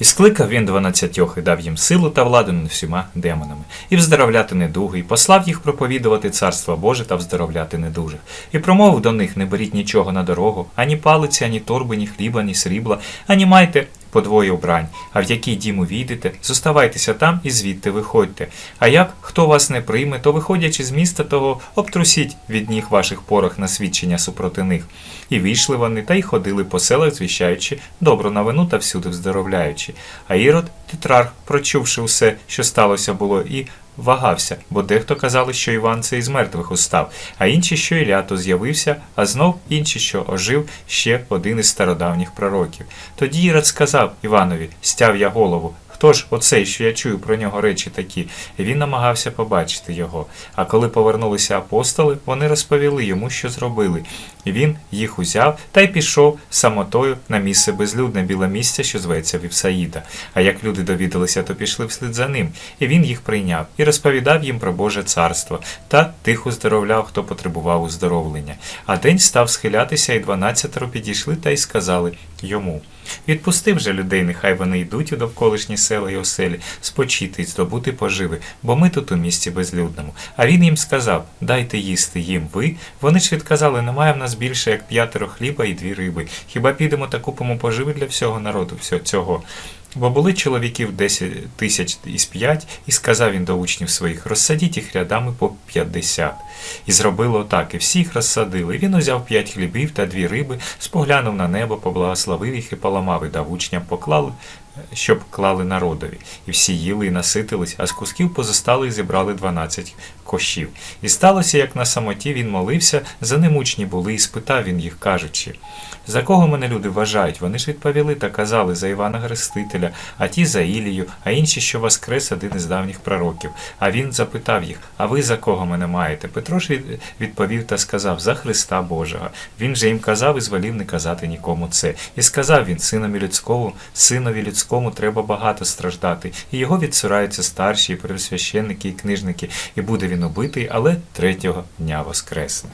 І скликав він дванадцятьох і дав їм силу та владу над всіма демонами, і вздоровляти недуги, і послав їх проповідувати царство Боже та вздоровляти недужих. І промовив до них: не беріть нічого на дорогу, ані палиці, ані торби, ні хліба, ні срібла, ані майте подвоє убрань. А в який дім увійдете, зоставайтеся там і звідти виходьте. А як хто вас не прийме, то виходячи з міста того, обтрусіть від ніг ваших порох на свідчення супроти них. І вийшли вони та й ходили по селах, звіщаючи добру новину та всюди вздоровляючи. А Ірод, тетрарх, прочувши усе, що сталося було, і вагався, бо дехто казали, що Іван це із мертвих устав, а інші, що Ілля то з'явився, а знов інші, що ожив ще один із стародавніх пророків. Тоді Ірод сказав Іванові: стяв я голову. Хто ж оцей, що я чую про нього речі такі? Він намагався побачити його. А коли повернулися апостоли, вони розповіли йому, що зробили. Він їх узяв та й пішов самотою на місце безлюдне біле місце, що зветься Вівсаїда. А як люди довідалися, то пішли вслід за ним. І він їх прийняв і розповідав їм про Боже царство та тих уздоровляв, хто потребував уздоровлення. А день став схилятися, і дванадцятеро підійшли та й сказали йому. Відпусти вже людей, нехай вони йдуть у довколишні села й оселі, спочити й здобути поживи, бо ми тут у місті безлюдному. А він їм сказав: Дайте їсти їм ви. Вони ж відказали, немає в нас більше як п'ятеро хліба і дві риби. Хіба підемо та купимо поживи для всього народу всього цього? Бо були чоловіків десять тисяч із п'ять, і сказав він до учнів своїх: розсадіть їх рядами по п'ятдесят. І зробили отак, і всіх розсадили. Він узяв п'ять хлібів та дві риби, споглянув на небо, поблагословив їх і поламав, і дав учням поклали, щоб клали народові. І всі їли і наситились, а з кусків позостали і зібрали дванадцять кошів. І сталося, як на самоті він молився, за ним учні були, і спитав він їх, кажучи: За кого мене люди вважають? Вони ж відповіли та казали за Івана Хрестителя, а ті за Ілію, а інші, що воскрес один із давніх пророків. А він запитав їх: А ви за кого мене маєте? Петро ж відповів та сказав: За Христа Божого. Він же їм казав і звелів не казати нікому це. І сказав він, синові людському, синові людському треба багато страждати, і його відсураються старші, і первосвященники, і книжники, і буде він убитий, але третього дня воскресне.